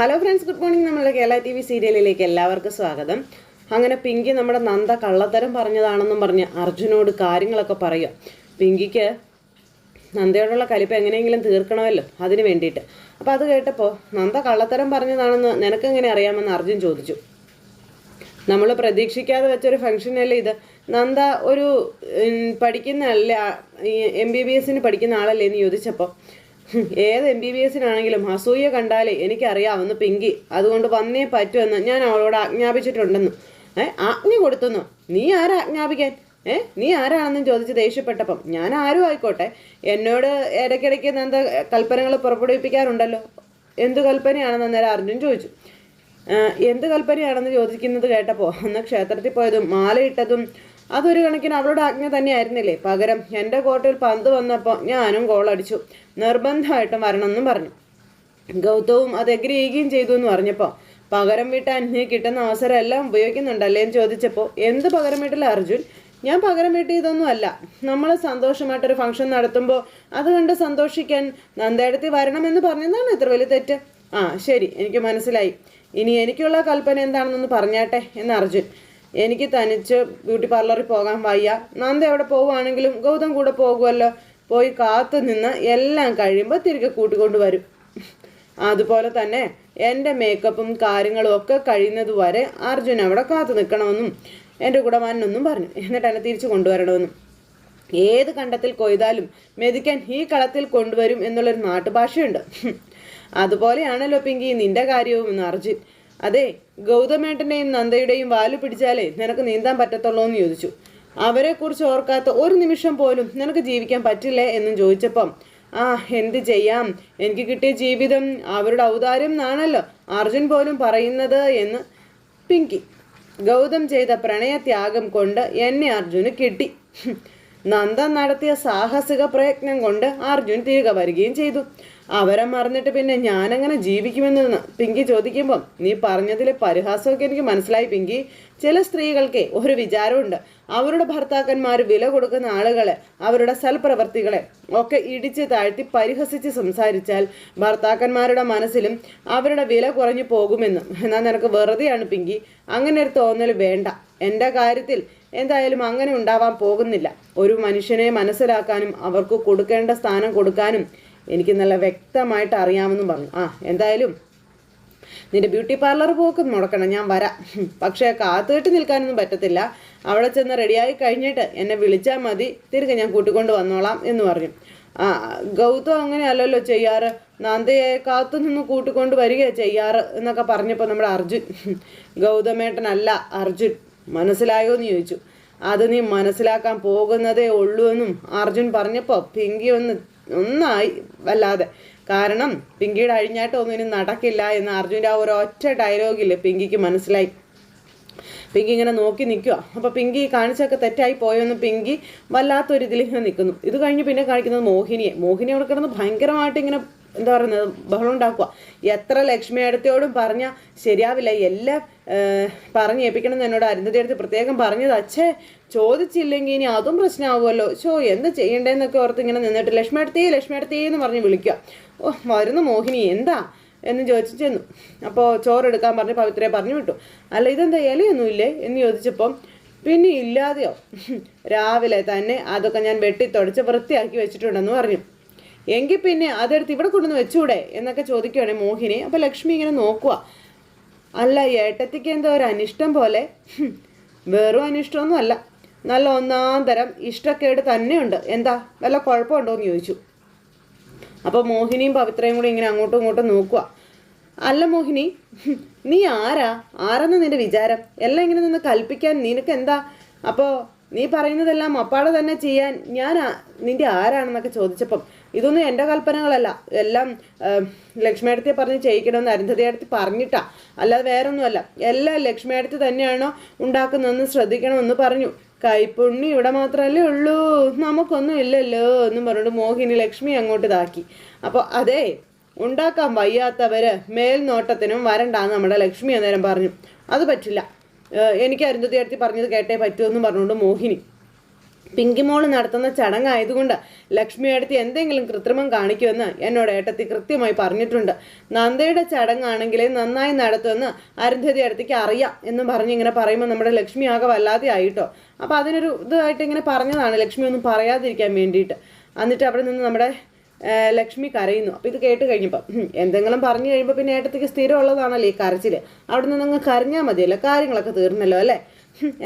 Hello friends good morning നമ്മളുടെ Kerala T V സീരിയലിലേക്ക് എല്ലാവർക്കും സ്വാഗതം. അങ്ങനെ പിങ്കി നമ്മുടെ നന്ദ കള്ളത്തരം പറഞ്ഞതാണെന്നും പറഞ്ഞ് അർജുനോട് കാര്യങ്ങളൊക്കെ പറയുക. പിങ്കിക്ക് നന്ദയോടുള്ള കലിപ്പ് എങ്ങനെയെങ്കിലും തീർക്കണമല്ലോ അതിന് വേണ്ടിയിട്ട്. അപ്പോൾ അത് കേട്ടപ്പോൾ നന്ദ കള്ളത്തരം പറഞ്ഞതാണെന്ന് നിനക്കെങ്ങനെ അറിയാമെന്ന് അർജുൻ ചോദിച്ചു. നമ്മൾ പ്രതീക്ഷിക്കാതെ വെച്ചൊരു ഫംഗ്ഷനല്ലേ ഇത്? നന്ദ ഒരു പഠിക്കുന്ന അല്ലേ എം ബി ബി എസിന് പഠിക്കുന്ന ആളല്ലേ എന്ന് ചോദിച്ചപ്പോൾ "ഹും, ഏത് എം ബി ബി എസിനാണെങ്കിലും അസൂയ കണ്ടാലേ എനിക്കറിയാമെന്ന് പിങ്കി. അതുകൊണ്ട് വന്നേ പറ്റുമെന്ന് ഞാൻ അവളോട് ആജ്ഞാപിച്ചിട്ടുണ്ടെന്ന്. ഏ ആജ്ഞ കൊടുത്തുന്നു? നീ ആരാ ആജ്ഞാപിക്കാൻ? ഏ നീ ആരാണെന്നും ചോദിച്ച് ദേഷ്യപ്പെട്ടപ്പം ഞാൻ ആരും ആയിക്കോട്ടെ. എന്നോട് ഇടയ്ക്കിടയ്ക്ക് എന്താ കൽപ്പനകൾ പുറപ്പെടുവിപ്പിക്കാറുണ്ടല്ലോ? എന്ത് കൽപ്പനയാണെന്ന് അന്നേരം അർജുൻ ചോദിച്ചു. എന്ത് കൽപ്പനയാണെന്ന് ചോദിക്കുന്നത് കേട്ടപ്പോൾ അന്ന് ക്ഷേത്രത്തിൽ പോയതും മാലയിട്ടതും അതൊരു കണക്കിന് അവളുടെ ആജ്ഞ തന്നെയായിരുന്നില്ലേ? പകരം എന്റെ കോർട്ടിൽ പന്ത് വന്നപ്പോൾ ഞാനും ഗോളടിച്ചു നിർബന്ധമായിട്ടും വരണമെന്നും പറഞ്ഞു. ഗൗതവും അത് എഗ്രി ചെയ്തു എന്ന് പറഞ്ഞപ്പോൾ പകരം വീട്ടാൻ നീ കിട്ടുന്ന അവസരം എല്ലാം ഉപയോഗിക്കുന്നുണ്ടല്ലേ? എന്ന് ചോദിച്ചപ്പോൾ എന്ത് പകരം വീട്ടില്ല അർജുൻ? ഞാൻ പകരം വീട്ടിയതൊന്നും അല്ല. നമ്മൾ സന്തോഷമായിട്ടൊരു ഫംഗ്ഷൻ നടത്തുമ്പോൾ അത് കണ്ട് സന്തോഷിക്കാൻ നന്ദേടത്തിൽ വരണമെന്ന് പറഞ്ഞതാണ് ഇത്ര വലിയ തെറ്റ്? ആ ശരി. എനിക്ക് മനസ്സിലായി. ഇനി എനിക്കുള്ള കൽപ്പന എന്താണെന്നൊന്ന് പറഞ്ഞാട്ടെ? എന്ന് അർജുൻ. എനിക്ക് തനിച്ച് ബ്യൂട്ടി പാർലറിൽ പോകാൻ വയ്യ. നന്ദ എവിടെ പോവുകയാണെങ്കിലും ഗൗതം കൂടെ പോകുമല്ലോ. പോയി കാത്തു നിന്ന് എല്ലാം കഴിയുമ്പോൾ തിരികെ കൂട്ടിക്കൊണ്ട് വരും. അതുപോലെ തന്നെ എന്റെ മേക്കപ്പും കാര്യങ്ങളും ഒക്കെ കഴിയുന്നത് വരെ അർജുൻ അവിടെ കാത്തു നിൽക്കണമെന്നും എന്റെ കൂടെ വന്നെന്നും പറഞ്ഞു. എന്നിട്ട് എന്നെ തിരിച്ചു കൊണ്ടുവരണമെന്നും. ഏത് കണ്ടത്തിൽ കൊയ്താലും മെതിക്കാൻ ഈ കളത്തിൽ കൊണ്ടുവരും എന്നുള്ളൊരു നാട്ടുഭാഷയുണ്ട്. അതുപോലെയാണല്ലോ പിങ്കി നിന്റെ കാര്യവും എന്ന് അർജുൻ. അതെ ഗൗതമേട്ടന്റെയും നന്ദയുടെയും വാൽ പിടിച്ചാലേ നിനക്ക് നീന്താൻ പറ്റത്തുള്ളൂ എന്ന് ചോദിച്ചു. അവരെക്കുറിച്ച് ഓർക്കാത്ത ഒരു നിമിഷം പോലും നിനക്ക് ജീവിക്കാൻ പറ്റില്ലേ എന്നും ചോദിച്ചപ്പം ആ എന്ത് ചെയ്യാം? എനിക്ക് കിട്ടിയ ജീവിതം അവരുടെ ഔദാര്യം എന്നാണല്ലോ അർജുൻ പോലും പറയുന്നത് എന്ന് പിങ്കി. ഗൗതം ചെയ്ത പ്രണയത്യാഗം കൊണ്ട് എന്നെ അർജുന് കിട്ടി. നന്ദ നടത്തിയ സാഹസിക പ്രയത്നം കൊണ്ട് അർജുൻ തിരികെ വരികയും ചെയ്തു. അവരെ മറന്നിട്ട് പിന്നെ ഞാനങ്ങനെ ജീവിക്കുമെന്ന് പിങ്കി ചോദിക്കുമ്പം നീ പറഞ്ഞതിലെ പരിഹാസമൊക്കെ എനിക്ക് മനസ്സിലായി പിങ്കി. ചില സ്ത്രീകൾക്ക് ഒരു വിചാരമുണ്ട്. അവരുടെ ഭർത്താക്കന്മാർ വില കൊടുക്കുന്ന ആളുകളെ അവരുടെ സൽപ്രവർത്തികളെ ഒക്കെ ഇടിച്ച് താഴ്ത്തി പരിഹസിച്ച് സംസാരിച്ചാൽ ഭർത്താക്കന്മാരുടെ മനസ്സിലും അവരുടെ വില കുറഞ്ഞു പോകുമെന്ന്. എന്നാൽ നിനക്ക് വെറുതെയാണ് പിങ്കി. അങ്ങനെ ഒരു തോന്നൽ വേണ്ട. എന്റെ കാര്യത്തിൽ എന്തായാലും അങ്ങനെ ഉണ്ടാവാൻ പോകുന്നില്ല. ഒരു മനുഷ്യനെ മനസ്സിലാക്കാനും അവർക്ക് കൊടുക്കേണ്ട സ്ഥാനം കൊടുക്കാനും എനിക്ക് നല്ല വ്യക്തമായിട്ട് അറിയാമെന്നും പറഞ്ഞു. ആ എന്തായാലും നിന്റെ ബ്യൂട്ടി പാർലർ പോക്ക് മുടക്കണം. ഞാൻ വരാം. പക്ഷേ കാത്തുകെട്ടി നിൽക്കാനൊന്നും പറ്റത്തില്ല. അവിടെ ചെന്ന് റെഡിയായി കഴിഞ്ഞിട്ട് എന്നെ വിളിച്ചാൽ മതി. തിരികെ ഞാൻ കൂട്ടിക്കൊണ്ട് വന്നോളാം എന്ന് പറഞ്ഞു. ആ ഗൗതം അങ്ങനെയല്ലല്ലോ ചെയ്യാറ്. നന്ദയെ കാത്തു നിന്ന് കൂട്ടിക്കൊണ്ട് വരികയാണ് ചെയ്യാറ് എന്നൊക്കെ പറഞ്ഞപ്പോൾ നമ്മുടെ അർജുൻ ഗൗതമേട്ടനല്ല അർജുൻ മനസ്സിലായോ എന്ന് ചോദിച്ചു. അത് നീ മനസ്സിലാക്കാൻ പോകുന്നതേ ഉള്ളൂ എന്നും അർജുൻ പറഞ്ഞപ്പോൾ പിങ്കി ഒന്ന് ഒന്നായി വല്ലാതെ. കാരണം പിങ്കിയുടെ അഴിഞ്ഞാട്ടമൊന്നും ഇനി നടക്കില്ല എന്ന് അർജുന്റെ ആ ഒരു ഒറ്റ ഡയലോഗിൽ പിങ്കിക്ക് മനസ്സിലായി. പിങ്കി ഇങ്ങനെ നോക്കി നിൽക്കുക അപ്പോൾ പിങ്കി കാണിച്ചൊക്കെ തെറ്റായി പോയെന്ന് പിങ്കി വല്ലാത്തൊരു ഇതിൽ ഇങ്ങനെ നിൽക്കുന്നു ഇത് കഴിഞ്ഞ് പിന്നെ കാണിക്കുന്നത് മോഹിനിയെ. മോഹിനി അവിടെ കിടന്ന് ഭയങ്കരമായിട്ട് ഇങ്ങനെ എന്താ പറയുന്നത് ബഹളം ഉണ്ടാക്കുക. എത്ര ലക്ഷ്മി അടുത്തോടും പറഞ്ഞാൽ ശരിയാവില്ല. എല്ലാം പറഞ്ഞ് ഏൽപ്പിക്കണം എന്ന് എന്നോട് അരുന്ധതി അടുത്ത് പ്രത്യേകം പറഞ്ഞത് അച്ഛേ ചോദിച്ചില്ലെങ്കിൽ ഇനി അതും പ്രശ്നമാവുമല്ലോ. ഷോ എന്ത് ചെയ്യണ്ടേന്നൊക്കെ ഓർത്ത് ഇങ്ങനെ നിന്നിട്ട് ലക്ഷ്മി അടുത്തേ ലക്ഷ്മി അടുത്തേ എന്ന് പറഞ്ഞ് വിളിക്കുക. ഓ വരുന്നു മോഹിനി എന്താ? എന്ന് ചോദിച്ചു ചെന്നു. അപ്പോൾ ചോറെടുക്കാൻ പറഞ്ഞ് പവിത്രയെ പറഞ്ഞു വിട്ടു. അല്ല ഇതെന്താ ഇലയൊന്നുമില്ലേ? എന്ന് ചോദിച്ചപ്പം പിന്നെ ഇല്ലാതെയോ? രാവിലെ തന്നെ അതൊക്കെ ഞാൻ വെട്ടി തുടച്ച് വൃത്തിയാക്കി വെച്ചിട്ടുണ്ടെന്ന് പറഞ്ഞു. എങ്കിൽ പിന്നെ അതെടുത്ത് ഇവിടെ കൊണ്ടുവന്ന് വെച്ചൂടെ എന്നൊക്കെ ചോദിക്കുകയാണ് മോഹിനി. അപ്പോൾ ലക്ഷ്മി ഇങ്ങനെ നോക്കുക അല്ല ഏട്ടത്തിക്ക് എന്തോ ഒരു അനിഷ്ടം പോലെ. വെറും അനിഷ്ടമൊന്നും അല്ല നല്ല ഒന്നാം തരം ഇഷ്ടക്കേട് തന്നെയുണ്ട്. എന്താ വല്ല കുഴപ്പമുണ്ടോ എന്ന് ചോദിച്ചു. അപ്പോൾ മോഹിനിയും പവിത്രയും കൂടി ഇങ്ങനെ അങ്ങോട്ടും ഇങ്ങോട്ടും നോക്കുക അല്ല മോഹിനി നീ ആരാ? ആരെന്ന് നിന്റെ വിചാരം? എല്ലാം ഇങ്ങനെ നിന്ന് കൽപ്പിക്കാൻ നിനക്ക് എന്താ അപ്പോൾ നീ പറയുന്നതെല്ലാം അപ്പാടെ തന്നെ ചെയ്യാൻ ഞാൻ നിന്റെ ആരാണെന്നൊക്കെ ചോദിച്ചപ്പം ഇതൊന്നും എന്റെ കൽപ്പനകളല്ല. എല്ലാം ലക്ഷ്മിയടുത്തെ പറഞ്ഞ് ചെയ്യിക്കണമെന്ന് അരുന്ധതിയടുത്ത് പറഞ്ഞിട്ടാ. അല്ലാതെ വേറൊന്നുമല്ല. എല്ലാം ലക്ഷ്മിയടത്തി തന്നെയാണോ ഉണ്ടാക്കുന്നതെന്ന് ശ്രദ്ധിക്കണമെന്ന് പറഞ്ഞു. കൈപ്പുണ്ണി ഇവിടെ മാത്രമല്ലേ ഉള്ളൂ. നമുക്കൊന്നും ഇല്ലല്ലോ എന്നും പറഞ്ഞിട്ട് മോഹിനി ലക്ഷ്മി അങ്ങോട്ട് ഇതാക്കി അപ്പോൾ അതെ ഉണ്ടാക്കാൻ വയ്യാത്തവര് മേൽനോട്ടത്തിനും വരണ്ട നമ്മുടെ ലക്ഷ്മി അന്നേരം പറഞ്ഞു. അത് പറ്റില്ല. എനിക്ക് അരുന്ധതി അടുത്തി പറഞ്ഞത് കേട്ടേ പറ്റൂ എന്ന് പറഞ്ഞുകൊണ്ട് മോഹിനി പിങ്കിമോൾ നടത്തുന്ന ചടങ്ങായതുകൊണ്ട് ലക്ഷ്മി അടുത്ത് എന്തെങ്കിലും കൃത്രിമം കാണിക്കുമെന്ന് എന്നോട് ഏട്ടത്തി കൃത്യമായി പറഞ്ഞിട്ടുണ്ട്. നന്ദയുടെ ചടങ്ങാണെങ്കിലേ നന്നായി നടത്തുമെന്ന് അരുന്ധതി അടുത്തേക്ക് അറിയാം എന്ന് പറഞ്ഞ് ഇങ്ങനെ പറയുമ്പോൾ നമ്മുടെ ലക്ഷ്മി ആകെ വല്ലാതെ ആയിട്ടോ. അപ്പോൾ അതിനൊരു ഇതായിട്ട് ഇങ്ങനെ പറഞ്ഞതാണ് ലക്ഷ്മി ഒന്നും പറയാതിരിക്കാൻ വേണ്ടിയിട്ട്. എന്നിട്ട് അവിടെ നിന്ന് നമ്മുടെ ലക്ഷ്മി കരയുന്നു. അപ്പോൾ ഇത് കേട്ട് കഴിഞ്ഞപ്പോൾ എന്തെങ്കിലും പറഞ്ഞു കഴിയുമ്പോൾ പിന്നെ ഏട്ടത്തേക്ക് സ്ഥിരമുള്ളതാണല്ലോ ഈ കരച്ചിൽ അവിടെ നിന്ന് അങ്ങ് കരഞ്ഞാൽ മതിയല്ലോ കാര്യങ്ങളൊക്കെ തീർന്നല്ലോ അല്ലേ?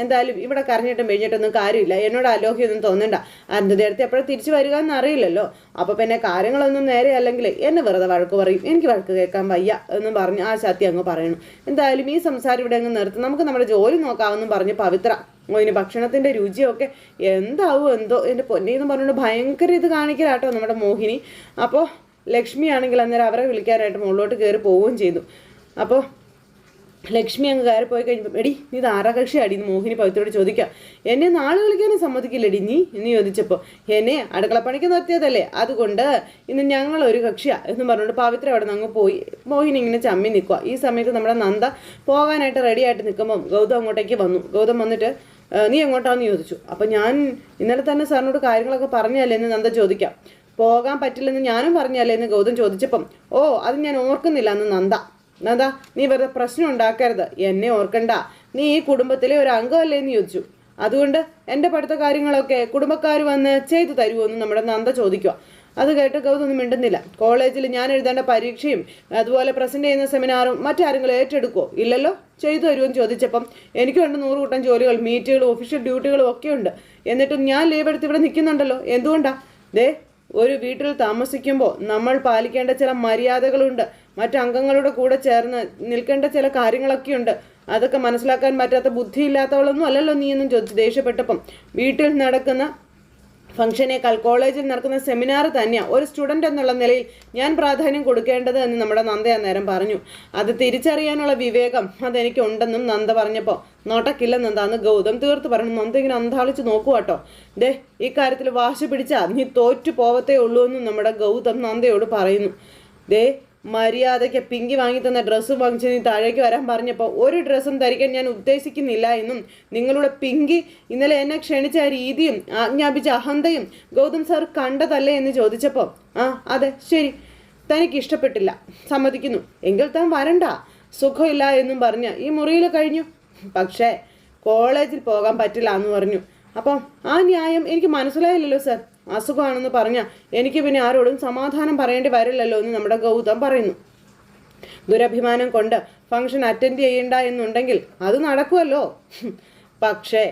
എന്തായാലും ഇവിടെ കരഞ്ഞിട്ടും മെഴിഞ്ഞിട്ടൊന്നും കാര്യമില്ല. എന്നോട് അലോഹ്യൊന്നും തോന്നണ്ട. അന്ന് നേരത്തെ എപ്പോഴും തിരിച്ചു വരിക എന്ന് അറിയില്ലല്ലോ അപ്പോൾ പിന്നെ കാര്യങ്ങളൊന്നും നേരെ അല്ലെങ്കിൽ എന്നെ വെറുതെ വഴക്ക് പറയും. എനിക്ക് വഴക്ക് കേൾക്കാൻ വയ്യ എന്ന് പറഞ്ഞ് ആ ശാത്തി അങ്ങ് പറയണം. എന്തായാലും ഈ സംസാരം ഇവിടെ അങ്ങ് നിർത്തി. നമുക്ക് നമ്മുടെ ജോലി നോക്കാമെന്നും പറഞ്ഞ് പവിത്ര. അതിന് ഇനി ഭക്ഷണത്തിന്റെ രുചിയൊക്കെ എന്താവും എന്തോ എന്റെ പൊന്നേന്ന് പറഞ്ഞുകൊണ്ട് ഭയങ്കര ഇത് കാണിക്കലാട്ടോ നമ്മുടെ മോഹിനി. അപ്പോൾ ലക്ഷ്മി ആണെങ്കിൽ അന്നേരം അവരെ വിളിക്കാനായിട്ട് മുകളിലോട്ട് കയറി പോവുകയും ചെയ്തു. അപ്പോൾ ലക്ഷ്മി അങ്ങ് കയറി പോയി കഴിഞ്ഞപ്പോൾ എടി നീ ഇത് അടി എന്ന് മോഹിനി പവിത്രോട് ചോദിക്കാം. എന്നെ നാളെ വിളിക്കാനും സമ്മതിക്കില്ലടി നീ? എന്ന് ചോദിച്ചപ്പോൾ എന്നെ അടുക്കളപ്പണിക്ക് നിർത്തിയതല്ലേ? അതുകൊണ്ട് ഇന്ന് ഞങ്ങൾ ഒരു കക്ഷിയാ എന്ന് പറഞ്ഞുകൊണ്ട് പവിത്ര അവിടെ നിന്ന് അങ്ങ് പോയി. മോഹിനി ഇങ്ങനെ ചമ്മി നിൽക്കുക ഈ സമയത്ത് നമ്മുടെ നന്ദ പോകാനായിട്ട് റെഡിയായിട്ട് നിൽക്കുമ്പം ഗൗതം അങ്ങോട്ടേക്ക് വന്നു. ഗൗതം വന്നിട്ട് നീ എങ്ങോട്ടാന്ന്? ചോദിച്ചു. അപ്പം ഞാൻ ഇന്നലെ തന്നെ സാറിനോട് കാര്യങ്ങളൊക്കെ പറഞ്ഞല്ലേ എന്ന് നന്ദ ചോദിക്കാം. പോകാൻ പറ്റില്ലെന്ന് ഞാനും പറഞ്ഞല്ലേ എന്ന് ഗൗതം ചോദിച്ചപ്പം ഓ അത് ഞാൻ ഓർക്കുന്നില്ല എന്ന് നന്ദ നന്ദ നീ വെറുതെ പ്രശ്നം ഉണ്ടാക്കരുത്. എന്നെ ഓർക്കണ്ട. നീ ഈ കുടുംബത്തിലെ ഒരു അംഗമല്ലേ എന്ന് ചോദിച്ചു. അതുകൊണ്ട് എന്റെ പഠിത്ത കാര്യങ്ങളൊക്കെ കുടുംബക്കാർ വന്ന് ചെയ്തു തരുമോ എന്ന് നമ്മുടെ നന്ദ ചോദിക്കുക. അത് കേട്ട് ഗൗതൊന്നും മിണ്ടുന്നില്ല. കോളേജിൽ ഞാൻ എഴുതേണ്ട പരീക്ഷയും അതുപോലെ പ്രസന്റ് ചെയ്യുന്ന സെമിനാറും മറ്റാരെങ്കിലും ഏറ്റെടുക്കുമോ ഇല്ലല്ലോ? ചെയ്തു തരുമെന്ന് ചോദിച്ചപ്പം എനിക്കുണ്ട് നൂറ് കൂട്ടം ജോലികൾ മീറ്റുകളും ഒഫീഷ്യൽ ഡ്യൂട്ടികളും ഒക്കെ ഉണ്ട്. എന്നിട്ടും ഞാൻ ലീവ് എടുത്ത് ഇവിടെ നിൽക്കുന്നുണ്ടല്ലോ. എന്തുകൊണ്ടാ? ദേ ഒരു വീട്ടിൽ താമസിക്കുമ്പോൾ നമ്മൾ പാലിക്കേണ്ട ചില മര്യാദകളുണ്ട്. മറ്റു അംഗങ്ങളുടെ കൂടെ ചേർന്ന് നിൽക്കേണ്ട ചില കാര്യങ്ങളൊക്കെയുണ്ട്. അതൊക്കെ മനസ്സിലാക്കാൻ പറ്റാത്ത ബുദ്ധിയില്ലാത്തവളൊന്നും അല്ലല്ലോ നീ എന്നും ചോദിച്ചു ദേഷ്യപ്പെട്ടപ്പം. വീട്ടിൽ നടക്കുന്ന ഫംഗ്ഷനേക്കാൾ കോളേജിൽ നടക്കുന്ന സെമിനാർ തന്നെയാണ് ഒരു സ്റ്റുഡന്റ് എന്നുള്ള നിലയിൽ ഞാൻ പ്രാധാന്യം കൊടുക്കേണ്ടത് എന്ന് നമ്മുടെ നന്ദ അന്നേരം പറഞ്ഞു. അത് തിരിച്ചറിയാനുള്ള വിവേകം അതെനിക്ക് ഉണ്ടെന്നും നന്ദ പറഞ്ഞപ്പോൾ നോട്ടക്കില്ല നന്ദ അന്ന് ഗൗതം തീർത്ത് പറഞ്ഞു. നന്ദ ഇങ്ങനെ അന്താളിച്ച് നോക്കുക കേട്ടോ. ദേ ഈ കാര്യത്തിൽ വാശി പിടിച്ചാൽ നീ തോറ്റു പോവത്തേ ഉള്ളൂ എന്നും നമ്മുടെ ഗൗതം നന്ദയോട് പറയുന്നു. ദേ മര്യാദയ്ക്ക് പിങ്കി വാങ്ങി തന്ന ഡ്രസ്സ് വാങ്ങിച്ച് നീ താഴേക്ക് വരാൻ പറഞ്ഞപ്പോൾ ഒരു ഡ്രസ്സും ധരിക്കാൻ ഞാൻ ഉദ്ദേശിക്കുന്നില്ല എന്നും നിങ്ങളുടെ പിങ്കി ഇന്നലെ എന്നെ ക്ഷണിച്ച ആ രീതിയും ആജ്ഞാപിച്ച അഹന്തയും ഗൗതം സാർ കണ്ടതല്ലേ എന്ന് ചോദിച്ചപ്പോൾ ആ അതെ ശരി തനിക്ക് ഇഷ്ടപ്പെട്ടില്ല സമ്മതിക്കുന്നു. എങ്കിൽ താൻ വരണ്ട സുഖമില്ല എന്നും പറഞ്ഞ് ഈ മുറിയിൽ കഴിഞ്ഞു. പക്ഷേ കോളേജിൽ പോകാൻ പറ്റില്ല എന്ന് പറഞ്ഞു. അപ്പം ആ ന്യായം എനിക്ക് മനസ്സിലായില്ലല്ലോ സർ അസുഖമാണെന്ന് പറഞ്ഞ എനിക്ക് പിന്നെ ആരോടും സമാധാനം പറയേണ്ടി വരില്ലല്ലോ എന്ന് നമ്മുടെ ഗൗതം പറയുന്നു. ദുരഭിമാനം കൊണ്ട് ഫംഗ്ഷൻ അറ്റൻഡ് ചെയ്യണ്ട എന്നുണ്ടെങ്കിൽ അത് നടക്കുമല്ലോ പക്ഷേ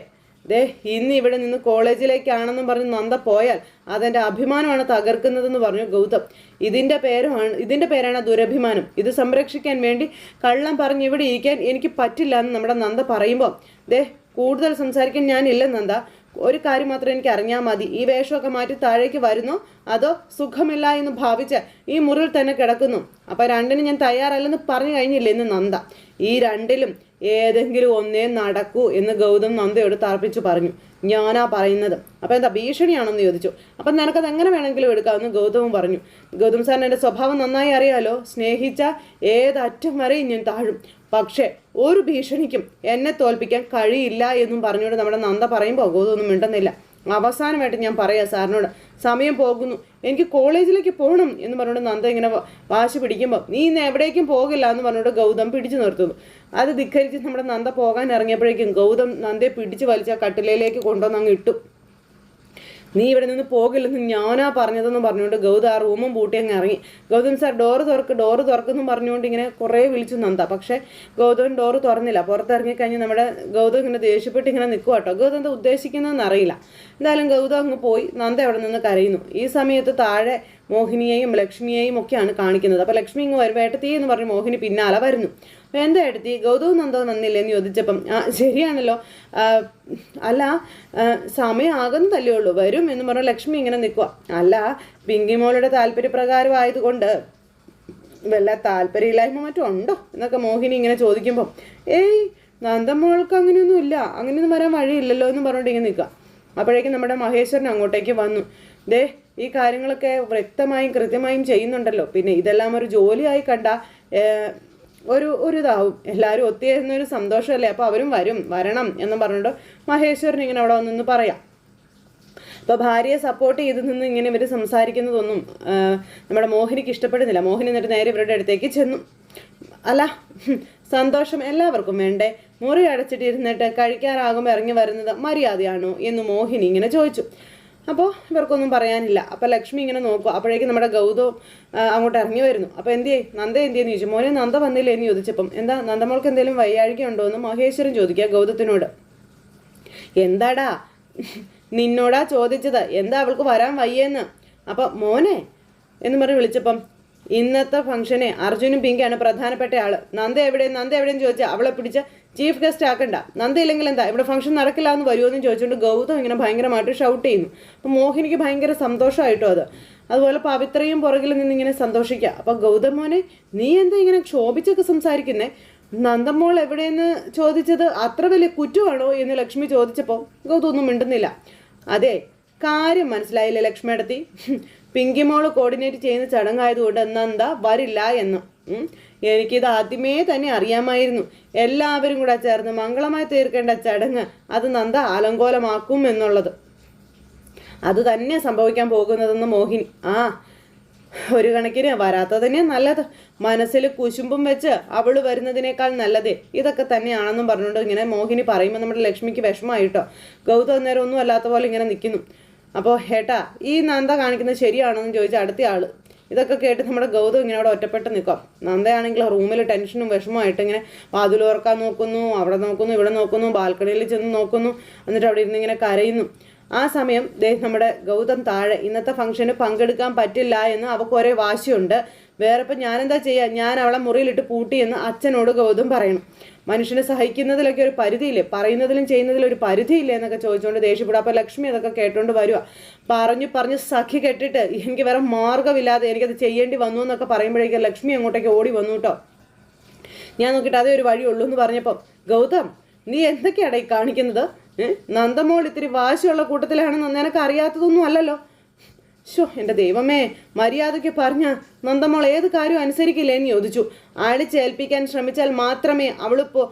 ദേ ഇന്ന് ഇവിടെ നിന്ന് കോളേജിലേക്കാണെന്നും പറഞ്ഞ് നന്ദ പോയാൽ അതെന്റെ അഭിമാനമാണ് തകർക്കുന്നതെന്ന് പറഞ്ഞു ഗൗതം. ഇതിന്റെ പേരുമാണ് ഇതിന്റെ പേരാണ് ദുരഭിമാനം. ഇത് സംരക്ഷിക്കാൻ വേണ്ടി കള്ളം പറഞ്ഞ് ഇവിടെ ഇരിക്കാൻ എനിക്ക് പറ്റില്ല എന്ന് നമ്മുടെ നന്ദ പറയുമ്പോൾ ദേ കൂടുതൽ സംസാരിക്കാൻ ഞാനില്ല നന്ദ. ഒരു കാര്യം മാത്രം എനിക്ക് അറിഞ്ഞാൽ മതി. ഈ വേഷമൊക്കെ മാറ്റി താഴേക്ക് വരുന്നു? അതോ സുഖമില്ല എന്ന് ഭാവിച്ച് ഈ മുറിയിൽ തന്നെ കിടക്കുന്നു. അപ്പം രണ്ടിനും ഞാൻ തയ്യാറല്ലെന്ന് പറഞ്ഞു കഴിഞ്ഞില്ലേ എന്ന് നന്ദ? ഈ രണ്ടിലും ഏതെങ്കിലും ഒന്നേ നടക്കൂ എന്ന് ഗൗതം നന്ദയോട് തർപ്പിച്ചു പറഞ്ഞു. ഞാനാ പറയുന്നത്. അപ്പം എന്താ ഭീഷണിയാണെന്ന് ചോദിച്ചു. അപ്പം നിനക്കത് എങ്ങനെ വേണമെങ്കിലും എടുക്കാമെന്ന് ഗൗതമും പറഞ്ഞു. ഗൗതം സാറിന് എന്റെ സ്വഭാവം നന്നായി അറിയാലോ. സ്നേഹിച്ച ഏതറ്റം വരെയും ഞാൻ താഴും. പക്ഷേ ഒരു ഭീഷണിക്കും എന്നെ തോൽപ്പിക്കാൻ കഴിയില്ല എന്നും പറഞ്ഞുകൊണ്ട് നമ്മുടെ നന്ദ പറയുമ്പോൾ ഗൗതമൊന്നും മിണ്ടുന്നില്ല. അവസാനമായിട്ട് ഞാൻ പറയാം സാറിനോട് സമയം പോകുന്നു. എനിക്ക് കോളേജിലേക്ക് പോകണം എന്ന് പറഞ്ഞുകൊണ്ട് നന്ദ ഇങ്ങനെ വാശി പിടിക്കുമ്പോൾ നീ ഇന്ന് എവിടേക്കും പോകില്ല എന്ന് പറഞ്ഞുകൊണ്ട് ഗൗതം പിടിച്ചു നിർത്തുന്നു. അത് ധിക്കരിച്ച് നമ്മുടെ നന്ദ പോകാൻ ഇറങ്ങിയപ്പോഴേക്കും ഗൗതം നന്ദയെ പിടിച്ച് വലിച്ച കട്ടിലയിലേക്ക് കൊണ്ടുവന്ന് അങ്ങ് ഇട്ടു. നീ ഇവിടെ നിന്ന് പോകില്ലെന്ന് ഞാനാ പറഞ്ഞതെന്ന് പറഞ്ഞുകൊണ്ട് ഗൗതം ആ റൂമും പൂട്ടി അങ്ങ് ഇറങ്ങി. ഗൗതം സാർ ഡോറ് തുറക്ക് ഡോറ് തുറക്കുന്നു പറഞ്ഞുകൊണ്ട് ഇങ്ങനെ കുറേ വിളിച്ചു നന്ദ. പക്ഷെ ഗൗതം ഡോറ് തുറന്നില്ല. പുറത്തിറങ്ങി കഴിഞ്ഞ് നമ്മുടെ ഗൗതം ഇങ്ങനെ ദേഷ്യപ്പെട്ട് ഇങ്ങനെ നിൽക്കുക കേട്ടോ ഗൗതം എന്താ ഉദ്ദേശിക്കുന്നതെന്ന് അറിയില്ല. എന്തായാലും ഗൗതം അങ്ങ് പോയി. നന്ദ അവിടെ നിന്ന് കരയുന്നു. ഈ സമയത്ത് താഴെ മോഹിനിയെയും ലക്ഷ്മിയെയും ഒക്കെയാണ് കാണിക്കുന്നത്. അപ്പോൾ ലക്ഷ്മി ഇങ്ങ് വരും ഏട്ടത്തി എന്ന് പറഞ്ഞ് മോഹിനി പിന്നാലെ വരുന്നു. അപ്പോൾ എടുത്തി ഗൗതവ് നന്ദോ നന്നില്ലേ എന്ന് ചോദിച്ചപ്പം ആ ശരിയാണല്ലോ. അല്ല സമയം സമയമാകുന്നതല്ലേ ഉള്ളൂ വരും എന്ന് പറഞ്ഞ ലക്ഷ്മി ഇങ്ങനെ നിൽക്കുക അല്ല പിങ്കിമോളുടെ താല്പര്യപ്രകാരം ആയതുകൊണ്ട് വല്ല താല്പര്യമില്ലായ്മ മറ്റും ഉണ്ടോ? എന്നൊക്കെ മോഹിനി ഇങ്ങനെ ചോദിക്കുമ്പം ഏയ് നന്ദമോൾക്ക് അങ്ങനെയൊന്നും ഇല്ല അങ്ങനെയൊന്നും വരാൻ വഴിയില്ലല്ലോ എന്ന് പറഞ്ഞിട്ട് ഇങ്ങനെ നിൽക്കുക അപ്പോഴേക്കും നമ്മുടെ മഹേശ്വരൻ അങ്ങോട്ടേക്ക് വന്നു. ദേ ഈ കാര്യങ്ങളൊക്കെ വ്യക്തമായും കൃത്യമായും ചെയ്യുന്നുണ്ടല്ലോ. പിന്നെ ഇതെല്ലാം ഒരു ജോലിയായി കണ്ട ഒരു ഒരു ഇതാവും. എല്ലാവരും ഒത്തുചേരുന്ന ഒരു സന്തോഷമല്ലേ? അപ്പോൾ അവരും വരും വരണം എന്ന് പറഞ്ഞിട്ട് മഹേശ്വരൻ ഇങ്ങനെ അവിടെ വന്നൊന്ന് പറയാം. അപ്പോൾ ഭാര്യയെ സപ്പോർട്ട് ചെയ്ത് നിന്ന് ഇങ്ങനെ ഇവർ സംസാരിക്കുന്നതൊന്നും നമ്മുടെ മോഹിനിക്ക് ഇഷ്ടപ്പെടുന്നില്ല. മോഹിനി എന്നിട്ട് നേരെ ഇവരുടെ അടുത്തേക്ക് ചെന്നു. അല്ല സന്തോഷം എല്ലാവർക്കും വേണ്ടേ? മുറി അടച്ചിട്ടിരുന്നിട്ട് കഴിക്കാറാകുമ്പോൾ ഇറങ്ങി വരുന്നത് മര്യാദയാണോ എന്ന് മോഹിനി ഇങ്ങനെ ചോദിച്ചു. അപ്പോൾ ഇവർക്കൊന്നും പറയാനില്ല. അപ്പോൾ ലക്ഷ്മി ഇങ്ങനെ നോക്കും അപ്പോഴേക്കും നമ്മുടെ ഗൗതം അങ്ങോട്ട് ഇറങ്ങി വരുന്നു. അപ്പോൾ എന്തിയേ നന്ദ എന്തിയെന്ന് ചോദിച്ചു. മോനെ നന്ദ വന്നില്ലേ? എന്ന് ചോദിച്ചപ്പം എന്താ നന്ദമോൾക്ക് എന്തെങ്കിലും വയ്യാഴിക ഉണ്ടോ എന്ന് മഹേശ്വരൻ ചോദിക്കുക ഗൗതത്തിനോട്. എന്താടാ? നിന്നോടാ ചോദിച്ചത്. എന്താ അവൾക്ക് വരാൻ വയ്യെന്ന്? അപ്പം മോനെ എന്ന് പറഞ്ഞ് വിളിച്ചപ്പം ഇന്നത്തെ ഫംഗ്ഷനെ അർജുനും പിങ്കിയാണ് പ്രധാനപ്പെട്ട ആൾ. നന്ദ എവിടെ? നന്ദ എവിടെയെന്ന് ചോദിച്ചാൽ അവളെ പിടിച്ച ചീഫ് ഗസ്റ്റ് ആക്കണ്ട. നന്ദ ഇല്ലെങ്കിൽ എന്താ? ഇവിടെ ഫംഗ്ഷൻ നടക്കില്ല എന്ന് വരുമോ എന്ന് ചോദിച്ചുകൊണ്ട് ഗൗതം ഇങ്ങനെ ഭയങ്കരമായിട്ട് ഷൗട്ട് ചെയ്യുന്നു. അപ്പം മോഹിനിക്ക് ഭയങ്കര സന്തോഷമായിട്ടോ അത്. അതുപോലെ പവിത്രയും പുറകിൽ നിന്ന് ഇങ്ങനെ സന്തോഷിക്കുക അപ്പം ഗൗതം മോനെ നീ എന്താ ഇങ്ങനെ ക്ഷോഭിച്ചൊക്കെ സംസാരിക്കുന്നേ? നന്ദമോൾ എവിടെയെന്ന് ചോദിച്ചത് അത്ര വലിയ കുറ്റമാണോ എന്ന് ലക്ഷ്മി ചോദിച്ചപ്പോൾ ഗൗതം ഒന്നും മിണ്ടുന്നില്ല. അതെ കാര്യം മനസ്സിലായില്ലേ ലക്ഷ്മിയടത്തി പിങ്കിമോൾ കോർഡിനേറ്റ് ചെയ്യുന്ന ചടങ്ങായതുകൊണ്ട് നന്ദ വരില്ല എന്ന്. എനിക്കിത് ആദ്യമേ തന്നെ അറിയാമായിരുന്നു. എല്ലാവരും കൂടെ ചേർന്ന് മംഗളമായി തീർക്കേണ്ട ചടങ്ങ് അത് നന്ദ അലങ്കോലമാക്കും എന്നുള്ളത്. അത് തന്നെ സംഭവിക്കാൻ പോകുന്നതെന്ന് മോഹിനി. ആ ഒരു കണക്കിന് വരാത്തത് തന്നെ നല്ലത്. മനസ്സിൽ കുശുമ്പും വെച്ച് അവൾ വരുന്നതിനേക്കാൾ നല്ലതേ. ഇതൊക്കെ തന്നെയാണെന്നും പറഞ്ഞുകൊണ്ട് ഇങ്ങനെ മോഹിനി പറയുമ്പോൾ നമ്മുടെ ലക്ഷ്മിക്ക് വിഷമമായിട്ടോ. ഗൗതം അന്നേരം ഒന്നും അല്ലാത്ത പോലെ ഇങ്ങനെ നിൽക്കുന്നു അപ്പോൾ ഹേട്ടാ ഈ നന്ദ കാണിക്കുന്നത് ശരിയാണെന്ന് ചോദിച്ച അടുത്ത ആൾ ഇതൊക്കെ കേട്ട് നമ്മുടെ ഗൗതം ഇങ്ങനെ അവിടെ ഒറ്റപ്പെട്ട് നിൽക്കാം. നന്ദയാണെങ്കിൽ റൂമിൽ ടെൻഷനും വിഷമമായിട്ട് ഇങ്ങനെ വാതിൽ ഓർക്കാൻ നോക്കുന്നു അവിടെ നോക്കുന്നു ഇവിടെ നോക്കുന്നു ബാൽക്കണിയിൽ ചെന്ന് നോക്കുന്നു എന്നിട്ട് അവിടെ ഇരുന്ന് ഇങ്ങനെ കരയുന്നു. ആ സമയം ദേ നമ്മുടെ ഗൗതം താഴെ ഇന്നത്തെ ഫംഗ്ഷന് പങ്കെടുക്കാൻ പറ്റില്ല എന്ന് അവൾക്ക് ഒരേ വാശിയുണ്ട്. വേറെ ഇപ്പം ഞാനെന്താ ചെയ്യുക ഞാൻ അവളെ മുറിയിലിട്ട് പൂട്ടി എന്ന് അച്ഛനോട് ഗൗതം പറയണം. മനുഷ്യനെ സഹിക്കുന്നതിലൊക്കെ ഒരു പരിധിയില്ലേ? പറയുന്നതിലും ചെയ്യുന്നതിലും ഒരു പരിധിയില്ലേ എന്നൊക്കെ ചോദിച്ചുകൊണ്ട് ദേഷ്യപ്പെടും. അപ്പോൾ ലക്ഷ്മി അതൊക്കെ കേട്ടുകൊണ്ട് വരിക. പറഞ്ഞു പറഞ്ഞ് സഖി കെട്ടിട്ട് എനിക്ക് വേറെ മാർഗമില്ലാതെ എനിക്കത് ചെയ്യേണ്ടി വന്നു എന്നൊക്കെ പറയുമ്പോഴേക്കും ലക്ഷ്മി അങ്ങോട്ടേക്ക് ഓടി വന്നു കേട്ടോ. ഞാൻ നോക്കിയിട്ട് അതേ ഒരു വഴിയുള്ളൂ എന്ന് പറഞ്ഞപ്പം ഗൗതം നീ എന്തൊക്കെയാടാ ഈ കാണിക്കുന്നത്? നന്ദമോൾ ഇത്തിരി വാശിയുള്ള കൂട്ടത്തിലാണെന്ന് നിനക്ക് അറിയാത്തതൊന്നും അല്ലല്ലോ. ഷോ എന്റെ ദൈവമേ മര്യാദയ്ക്ക് പറഞ്ഞ നന്ദമോൾ ഏത് കാര്യവും അനുസരിക്കില്ലേ എന്ന് ചോദിച്ചു. ആളിച്ചേൽപ്പിക്കാൻ ശ്രമിച്ചാൽ മാത്രമേ അവളിപ്പോൾ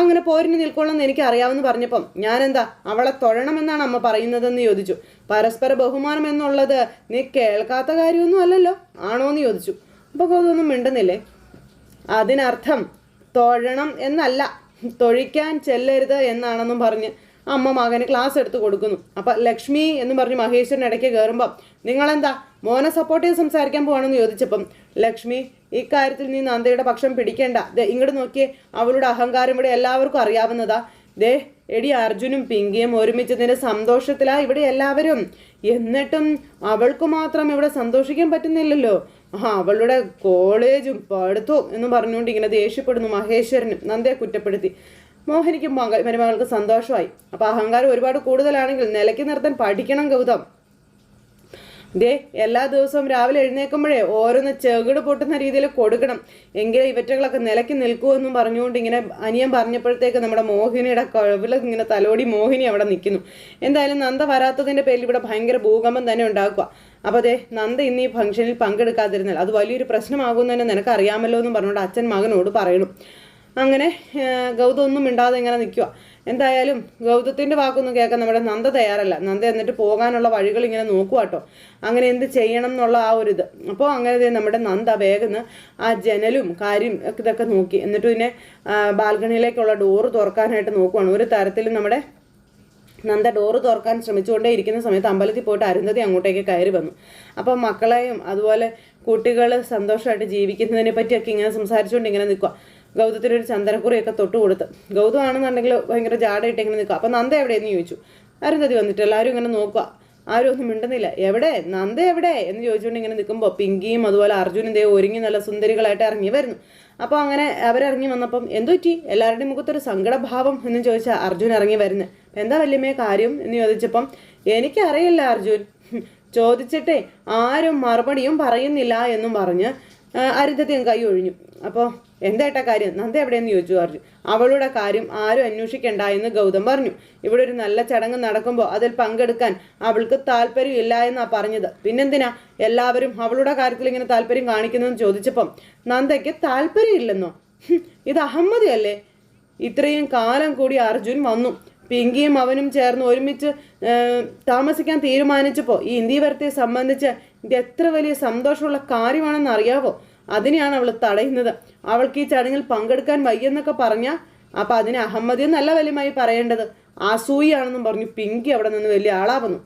അങ്ങനെ പോരിന് നിൽക്കൊള്ളെന്ന് എനിക്ക് അറിയാമെന്ന് പറഞ്ഞപ്പം ഞാനെന്താ അവളെ തൊഴണമെന്നാണ് അമ്മ പറയുന്നതെന്ന് ചോദിച്ചു. പരസ്പര ബഹുമാനം എന്നുള്ളത് നീ കേൾക്കാത്ത കാര്യമൊന്നും അല്ലല്ലോ ആണോ എന്ന് ചോദിച്ചു അപ്പോൾ അതൊന്നും മിണ്ടുന്നില്ലേ? അതിനർത്ഥം തൊഴണം എന്നല്ല തൊഴിക്കാൻ ചെല്ലരുത് എന്നാണെന്നും പറഞ്ഞ് അമ്മ മകന് ക്ലാസ് എടുത്ത് കൊടുക്കുന്നു. അപ്പം ലക്ഷ്മി എന്ന് പറഞ്ഞ് മഹേശ്വരൻ ഇടയ്ക്ക് കയറുമ്പം നിങ്ങളെന്താ? മോനെ സപ്പോർട്ട് ചെയ്ത് സംസാരിക്കാൻ പോകണമെന്ന് ചോദിച്ചപ്പം ലക്ഷ്മി ഇക്കാര്യത്തിൽ നീ നന്ദയുടെ പക്ഷം പിടിക്കേണ്ട. ഇങ്ങോട്ട് നോക്കിയേ അവളുടെ അഹങ്കാരം ഇവിടെ എല്ലാവർക്കും അറിയാവുന്നതാ. ദേ എടി അർജുനും പിങ്കിയും ഒരുമിച്ചതിന്റെ സന്തോഷത്തിലാ ഇവിടെ എല്ലാവരും. എന്നിട്ടും അവൾക്ക് മാത്രം ഇവിടെ സന്തോഷിക്കാൻ പറ്റുന്നില്ലല്ലോ. ആ അവളുടെ കോളേജും പഠിത്തവും എന്ന് പറഞ്ഞുകൊണ്ട് ഇങ്ങനെ ദേഷ്യപ്പെടുന്നു മഹേശ്വരനും നന്ദയെ കുറ്റപ്പെടുത്തി. മോഹനിക്ക് മകൾ മരുമകൾക്ക് സന്തോഷമായി. അപ്പൊ അഹങ്കാരം ഒരുപാട് കൂടുതലാണെങ്കിൽ നിലയ്ക്ക് നിർത്താൻ പഠിക്കണം ഗൗതം. ദേ എല്ലാ ദിവസവും രാവിലെ എഴുന്നേൽക്കുമ്പോഴേ ഓരോന്ന് ചെകിട് പൊട്ടുന്ന രീതിയിൽ കൊടുക്കണം. എങ്കിലേ ഇവറ്റകളൊക്കെ നിലയ്ക്ക് നിൽക്കൂ എന്നും പറഞ്ഞുകൊണ്ട് ഇങ്ങനെ അനിയൻ പറഞ്ഞപ്പോഴത്തേക്ക് നമ്മുടെ മോഹിനിയുടെ കഴിവിൽ ഇങ്ങനെ തലോടി മോഹിനി അവിടെ നിൽക്കുന്നു. എന്തായാലും നന്ദ വരാത്തതിന്റെ പേരിൽ ഇവിടെ ഭയങ്കര ഭൂകമ്പം തന്നെ ഉണ്ടാക്കുക. അപ്പോൾ അതെ നന്ദ ഇന്ന് ഈ ഫംഗ്ഷനിൽ പങ്കെടുക്കാതിരുന്നാൽ അത് വലിയൊരു പ്രശ്നമാകുമെന്ന് നിനക്ക് അറിയാമല്ലോ എന്നും പറഞ്ഞുകൊണ്ട് അച്ഛൻ മകനോട് പറയണം. അങ്ങനെ ഗൗതമൊന്നും മിണ്ടാതെ ഇങ്ങനെ നിൽക്കുക എന്തായാലും ഗൗതത്തിന്റെ വാക്കൊന്നും കേൾക്കാൻ നമ്മുടെ നന്ദ തയ്യാറല്ല. നന്ദ എന്നിട്ട് പോകാനുള്ള വഴികൾ ഇങ്ങനെ നോക്കുക കേട്ടോ അങ്ങനെ എന്ത് ചെയ്യണം എന്നുള്ള ആ ഒരു ഇത്. അപ്പോൾ അങ്ങനെ നമ്മുടെ നന്ദ വേഗം ആ ജനലും കാര്യം ഇതൊക്കെ നോക്കി. എന്നിട്ട് പിന്നെ ബാൽക്കണിയിലേക്കുള്ള ഡോറ് തുറക്കാനായിട്ട് നോക്കുവാണ്. ഒരു തരത്തിൽ നമ്മുടെ നന്ദ ഡോറ് തുറക്കാൻ ശ്രമിച്ചുകൊണ്ടേ ഇരിക്കുന്ന സമയത്ത് അമ്പലത്തിൽ പോയിട്ട് അരുന്ധതി അങ്ങോട്ടേക്ക് കയറി വന്നു. അപ്പോൾ മക്കളെയും അതുപോലെ കുട്ടികൾ സന്തോഷമായിട്ട് ജീവിക്കുന്നതിനെ പറ്റിയൊക്കെ ഇങ്ങനെ സംസാരിച്ചുകൊണ്ട് ഇങ്ങനെ നിൽക്കുക ഗൗതത്തിന് ഒരു ചന്ദനക്കുറിയൊക്കെ തൊട്ട് കൊടുത്ത്. ഗൗതം ആണെന്നുണ്ടെങ്കിൽ ഭയങ്കര ജാടായിട്ട് എങ്ങനെ നിൽക്കുക അപ്പം നന്ദ എവിടെയെന്ന് ചോദിച്ചു. അരുന്ധതി വന്നിട്ട് എല്ലാവരും ഇങ്ങനെ നോക്കുക. ആരും ഒന്നും മിണ്ടുന്നില്ല. എവിടെ? നന്ദ എവിടെ? എന്ന് ചോദിച്ചുകൊണ്ട് ഇങ്ങനെ നിൽക്കുമ്പോൾ പിങ്കിയും അതുപോലെ അർജുനും ദേ ഒരുങ്ങി നല്ല സുന്ദരികളായിട്ട് ഇറങ്ങി വരുന്നു. അപ്പോൾ അങ്ങനെ അവരിറങ്ങി വന്നപ്പം എന്തു പറ്റി? എല്ലാവരുടെയും മുഖത്തൊരു സങ്കടഭാവം എന്ന് ചോദിച്ചാൽ അർജുൻ ഇറങ്ങി വരുന്നത് എന്താ വല്യമ്മയെ കാര്യം? എന്ന് ചോദിച്ചപ്പം എനിക്കറിയില്ല അർജുൻ. ചോദിച്ചിട്ടേ ആരും മറുപടിയും പറയുന്നില്ല എന്നും പറഞ്ഞ് ആ, അരുന്ധതി അങ്ങ് കൈ ഒഴിഞ്ഞു. അപ്പോൾ എന്തായിട്ടാ കാര്യം? നന്ദ എവിടെയെന്ന് ചോദിച്ചു അർജുൻ അവളുടെ കാര്യം ആരും അന്വേഷിക്കണ്ട എന്ന് ഗൗതം പറഞ്ഞു. ഇവിടെ ഒരു നല്ല ചടങ്ങ് നടക്കുമ്പോൾ അതിൽ പങ്കെടുക്കാൻ അവൾക്ക് താല്പര്യമില്ല എന്നാ പറഞ്ഞത്. പിന്നെന്തിനാ? എല്ലാവരും അവളുടെ കാര്യത്തിൽ ഇങ്ങനെ താല്പര്യം കാണിക്കുന്നതെന്ന് ചോദിച്ചപ്പം നന്ദയ്ക്ക് താല്പര്യമില്ലെന്നോ? ഇത് അഹമ്മദിയല്ലേ ഇത്രയും കാലം കൂടി അർജുൻ വന്നു. പിങ്കിയും അവനും ചേർന്ന് ഒരുമിച്ച് താമസിക്കാൻ തീരുമാനിച്ചപ്പോൾ ഈ ഇന്ത്യവരത്തെ സംബന്ധിച്ച് ഇത് എത്ര വലിയ സന്തോഷമുള്ള കാര്യമാണെന്ന് അറിയാവോ? അതിനെയാണ് അവൾ തടയുന്നത്. അവൾക്ക് ഈ ചടങ്ങിൽ പങ്കെടുക്കാൻ വയ്യെന്നൊക്കെ പറഞ്ഞാൽ അപ്പം അതിനെ അഹമ്മദി നല്ല വലിയമായി പറയേണ്ടത്. ആസൂയാണെന്നും പറഞ്ഞു പിങ്കി അവിടെ നിന്ന് വലിയ ആളാവുന്നു.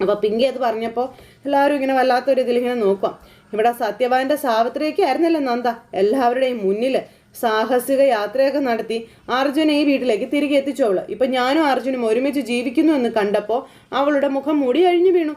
അപ്പോൾ പിങ്കി അത് പറഞ്ഞപ്പോൾ എല്ലാവരും ഇങ്ങനെ വല്ലാത്തൊരു ഒരു ഇങ്ങനെ നോക്കാം ഇവിടെ സത്യവാന്റെ സാവിത്രിയൊക്കെ ആയിരുന്നല്ലോ നന്ദ. എല്ലാവരുടെയും മുന്നിൽ സാഹസിക യാത്രയൊക്കെ നടത്തി അർജുനെ ഈ വീട്ടിലേക്ക് തിരികെ എത്തിച്ചോളൂ ഇപ്പം ഞാനും അർജുനും ഒരുമിച്ച് ജീവിക്കുന്നു എന്ന് കണ്ടപ്പോൾ അവളുടെ മുഖം മൂടി അഴിഞ്ഞു വീണു.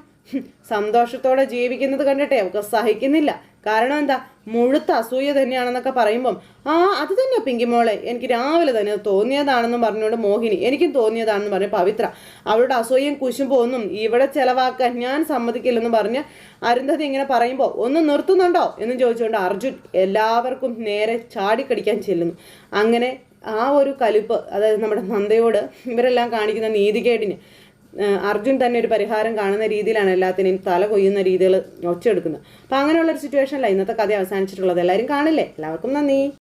സന്തോഷത്തോടെ ജീവിക്കുന്നത് കണ്ടിട്ടേ അവൾക്ക് സഹിക്കുന്നില്ല. കാരണം എന്താ? മുഴുത്ത അസൂയ തന്നെയാണെന്നൊക്കെ പറയുമ്പം ആ അത് തന്നെയാ പിങ്കി മോളെ. എനിക്ക് രാവിലെ തന്നെ തോന്നിയതാണെന്നും പറഞ്ഞുകൊണ്ട് മോഹിനി എനിക്കും തോന്നിയതാണെന്ന് പറഞ്ഞ് പവിത്ര അവരുടെ അസൂയയും കുശുമ്പോ ഒന്നും ഇവിടെ ചെലവാക്കാൻ ഞാൻ സമ്മതിക്കില്ലെന്ന് പറഞ്ഞ് അരുന്ധതി ഇങ്ങനെ പറയുമ്പോൾ ഒന്ന് നിർത്തുന്നുണ്ടോ? എന്ന് ചോദിച്ചുകൊണ്ട് അർജുൻ എല്ലാവർക്കും നേരെ ചാടിക്കടിക്കാൻ ചെല്ലുന്നു. അങ്ങനെ ആ ഒരു കലിപ്പ് അതായത് നമ്മുടെ നന്ദയോട് ഇവരെല്ലാം കാണിക്കുന്ന നീതികേടിന് അർജുൻ തന്നെ ഒരു പരിഹാരം കാണുന്ന രീതിയിലാണ് എല്ലാത്തിനെയും തല കൊയ്യുന്ന രീതികൾ ഒച്ചെടുക്കുന്നത് അപ്പം അങ്ങനെയുള്ള ഒരു സിറ്റുവേഷനിലാണ് ഇന്നത്തെ കഥ അവസാനിച്ചിട്ടുള്ളത്. എല്ലാവരും കാണില്ലേ? എല്ലാവർക്കും നന്ദി.